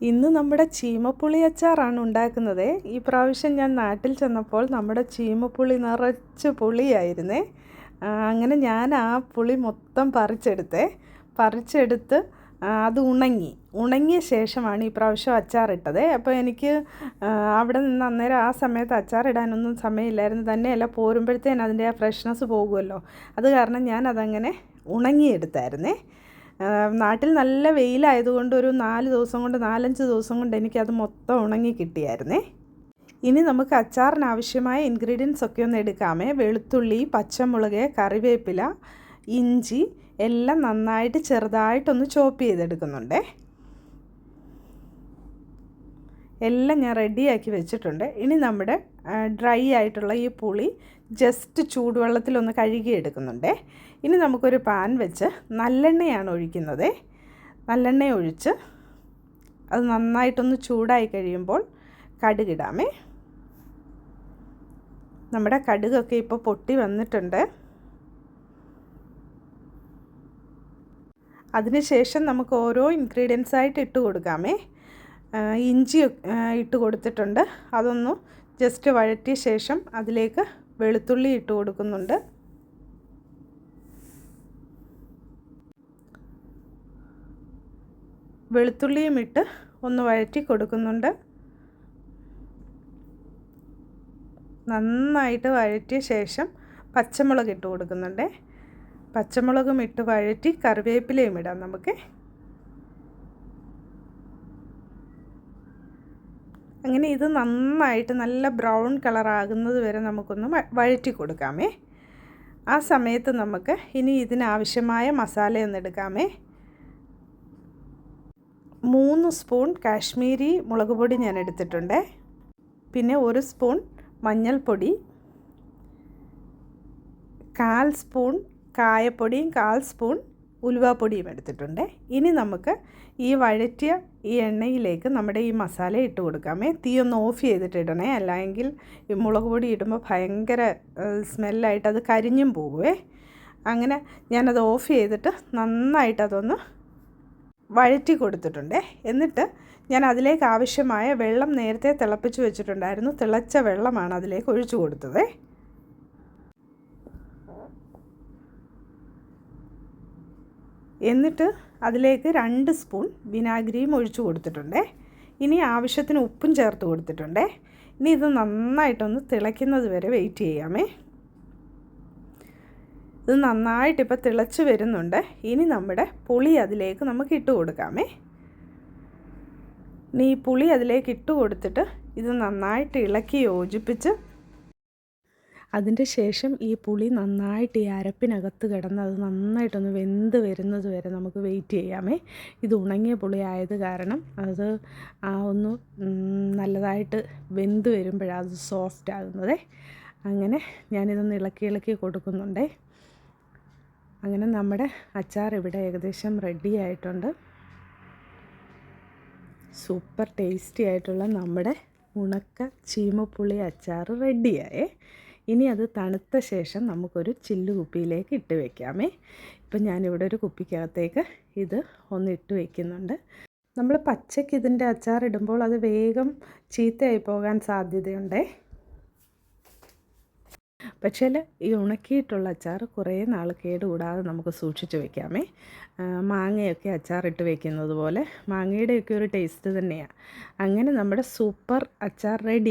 ഇന്ന് നമ്മുടെ ചീമപ്പുളി അച്ചാറാണ് ഉണ്ടാക്കുന്നത്. ഈ പ്രാവശ്യം ഞാൻ നാട്ടിൽ ചെന്നപ്പോൾ നമ്മുടെ ചീമപ്പുളി നിറച്ച് പുളിയായിരുന്നേ. അങ്ങനെ ഞാൻ ആ പുളി മൊത്തം പറിച്ചെടുത്തേ. പറിച്ചെടുത്ത് അത് ഉണങ്ങി. ഉണങ്ങിയ ശേഷമാണ് ഈ പ്രാവശ്യം അച്ചാറിട്ടത്. അപ്പോൾ എനിക്ക് അവിടെ നിന്ന് അന്നേരം ആ സമയത്ത് അച്ചാറിടാനൊന്നും സമയമില്ലായിരുന്നു. തന്നെയല്ല പോരുമ്പോഴത്തേന് അതിന്റെ ആ ഫ്രഷ്നെസ് പോകുമല്ലോ. അത് കാരണം ഞാൻ അതങ്ങനെ ഉണങ്ങിയെടുത്തായിരുന്നേ. നാട്ടിൽ നല്ല വെയിലായതുകൊണ്ട് ഒരു നാല് ദിവസം കൊണ്ട് നാലഞ്ച് ദിവസം കൊണ്ട് എനിക്കത് മൊത്തം ഉണങ്ങി കിട്ടിയായിരുന്നേ. ഇനി നമുക്ക് അച്ചാറിന് ആവശ്യമായ ഇൻഗ്രീഡിയൻസ് ഒക്കെ ഒന്ന് എടുക്കാമേ. വെളുത്തുള്ളി പച്ചമുളക് കറിവേപ്പില ഇഞ്ചി എല്ലാം നന്നായിട്ട് ചെറുതായിട്ടൊന്ന് ചോപ്പ് ചെയ്തെടുക്കുന്നുണ്ടേ. എല്ലാം ഞാൻ റെഡിയാക്കി വെച്ചിട്ടുണ്ട്. ഇനി നമ്മുടെ ഡ്രൈ ആയിട്ടുള്ള ഈ പുളി ജസ്റ്റ് ചൂടുവെള്ളത്തിലൊന്ന് കഴുകി എടുക്കുന്നുണ്ടേ ഇനി നമുക്കൊരു പാൻ വെച്ച് നല്ലെണ്ണയാണ് ഒഴിക്കുന്നത്. നല്ലെണ്ണ ഒഴിച്ച് അത് നന്നായിട്ടൊന്ന് ചൂടായി കഴിയുമ്പോൾ കടുകിടാമേ. നമ്മുടെ കടുകൊക്കെ ഇപ്പോൾ പൊട്ടി വന്നിട്ടുണ്ട്. അതിനുശേഷം നമുക്ക് ഓരോ ഇൻഗ്രീഡിയൻസ് ആയിട്ട് ഇട്ട് കൊടുക്കാമേ. ഇഞ്ചി ഇട്ട് കൊടുത്തിട്ടുണ്ട്. അതൊന്ന് ജസ്റ്റ് വഴറ്റിയ ശേഷം അതിലേക്ക് വെളുത്തുള്ളി ഇട്ട് കൊടുക്കുന്നുണ്ട്. വെളുത്തുള്ളിയും ഇട്ട് ഒന്ന് വഴറ്റി കൊടുക്കുന്നുണ്ട്. നന്നായിട്ട് വഴറ്റിയ ശേഷം പച്ചമുളക് ഇട്ട് കൊടുക്കുന്നുണ്ട്. പച്ചമുളകും ഇട്ട് വഴറ്റി കറിവേപ്പിലയും ഇടാം നമുക്ക്. അങ്ങനെ ഇത് നന്നായിട്ട് നല്ല ബ്രൗൺ കളറാകുന്നത് വരെ നമുക്കൊന്ന് വഴറ്റി കൊടുക്കാമേ. ആ സമയത്ത് നമുക്ക് ഇനി ഇതിനാവശ്യമായ മസാലയൊന്ന് എടുക്കാമേ. മൂന്ന് സ്പൂൺ കാശ്മീരി മുളക് പൊടി ഞാൻ എടുത്തിട്ടുണ്ട്. പിന്നെ ഒരു സ്പൂൺ മഞ്ഞൾപ്പൊടി. കാൽ സ്പൂൺ കായപ്പൊടിയും കാൽ സ്പൂൺ ഉലുവാപ്പൊടിയും എടുത്തിട്ടുണ്ട്. ഇനി നമുക്ക് ഈ വഴറ്റിയ ഈ എണ്ണയിലേക്ക് നമ്മുടെ ഈ മസാല ഇട്ട് കൊടുക്കാമേ. തീ ഒന്ന് ഓഫ് ചെയ്തിട്ട് ഇടണേ. അല്ലെങ്കിൽ ഈ മുളക് പൊടി ഇടുമ്പോൾ ഭയങ്കര സ്മെല്ലായിട്ട് അത് കരിഞ്ഞും പോകുവേ. അങ്ങനെ ഞാനത് ഓഫ് ചെയ്തിട്ട് നന്നായിട്ട് അതൊന്ന് വഴറ്റി കൊടുത്തിട്ടുണ്ട്. എന്നിട്ട് ഞാൻ അതിലേക്ക് ആവശ്യമായ വെള്ളം നേരത്തെ തിളപ്പിച്ച് വെച്ചിട്ടുണ്ടായിരുന്നു. തിളച്ച വെള്ളമാണ് അതിലേക്ക് ഒഴിച്ചു കൊടുത്തത്. എന്നിട്ട് അതിലേക്ക് രണ്ട് സ്പൂൺ വിനാഗിരിയും ഒഴിച്ചു കൊടുത്തിട്ടുണ്ട്. ഇനി ആവശ്യത്തിന് ഉപ്പും ചേർത്ത് കൊടുത്തിട്ടുണ്ട്. ഇനി ഇത് നന്നായിട്ടൊന്ന് തിളയ്ക്കുന്നത് വരെ വെയിറ്റ് ചെയ്യാമേ. ഇത് നന്നായിട്ട് ഇപ്പോൾ തിളച്ച് വരുന്നുണ്ട്. ഇനി നമ്മുടെ പുളി അതിലേക്ക് നമുക്ക് ഇട്ട് കൊടുക്കാമേ. ഇനി ഈ പുളി അതിലേക്ക് ഇട്ട് കൊടുത്തിട്ട് ഇത് നന്നായിട്ട് ഇളക്കി യോജിപ്പിച്ച് അതിന്റെ ശേഷം ഈ പുളി നന്നായിട്ട് ഈ അരപ്പിനകത്ത് കിടന്ന് അത് നന്നായിട്ടൊന്ന് വെന്ത് വരുന്നത് വരെ നമുക്ക് വെയിറ്റ് ചെയ്യാമേ. ഇത് ഉണങ്ങിയ പുളി ആയത് കാരണം അത് ആ ഒന്ന് നല്ലതായിട്ട് വെന്ത് വരുമ്പോഴാണ് അത് സോഫ്റ്റ് ആകുന്നത്. അങ്ങനെ ഞാനിതൊന്ന് ഇളക്കി ഇളക്കി കൊടുക്കുന്നുണ്ടേ. അങ്ങനെ നമ്മുടെ അച്ചാർ ഇവിടെ ഏകദേശം റെഡി ആയിട്ടുണ്ട്. സൂപ്പർ ടേസ്റ്റി ആയിട്ടുള്ള നമ്മുടെ ഉണക്ക ചീമപ്പുളി അച്ചാർ റെഡിയായേ ഇനി അത് തണുത്ത ശേഷം നമുക്കൊരു ചില്ല് കുപ്പിയിലേക്ക് ഇട്ട് വെക്കാമേ. ഇപ്പം ഞാനിവിടെ ഒരു കുപ്പിക്കകത്തേക്ക് ഇത് ഒന്ന് ഇട്ട് വയ്ക്കുന്നുണ്ട് നമ്മൾ പച്ചയ്ക്ക് ഇതിന്റെ അച്ചാർ ഇടുമ്പോൾ അത് വേഗം ചീത്തയായി പോകാൻ സാധ്യതയുണ്ടേ. പക്ഷേ ഈ ഉണക്കിയിട്ടുള്ള അച്ചാർ കുറേ നാൾ കേടുകൂടാതെ നമുക്ക് സൂക്ഷിച്ച് വെക്കാമേ. മാങ്ങയൊക്കെ അച്ചാറിട്ട് വെക്കുന്നത് പോലെ മാങ്ങയുടെയൊക്കെ ഒരു ടേസ്റ്റ് തന്നെയാണ് അങ്ങനെ നമ്മുടെ സൂപ്പർ അച്ചാർ റെഡി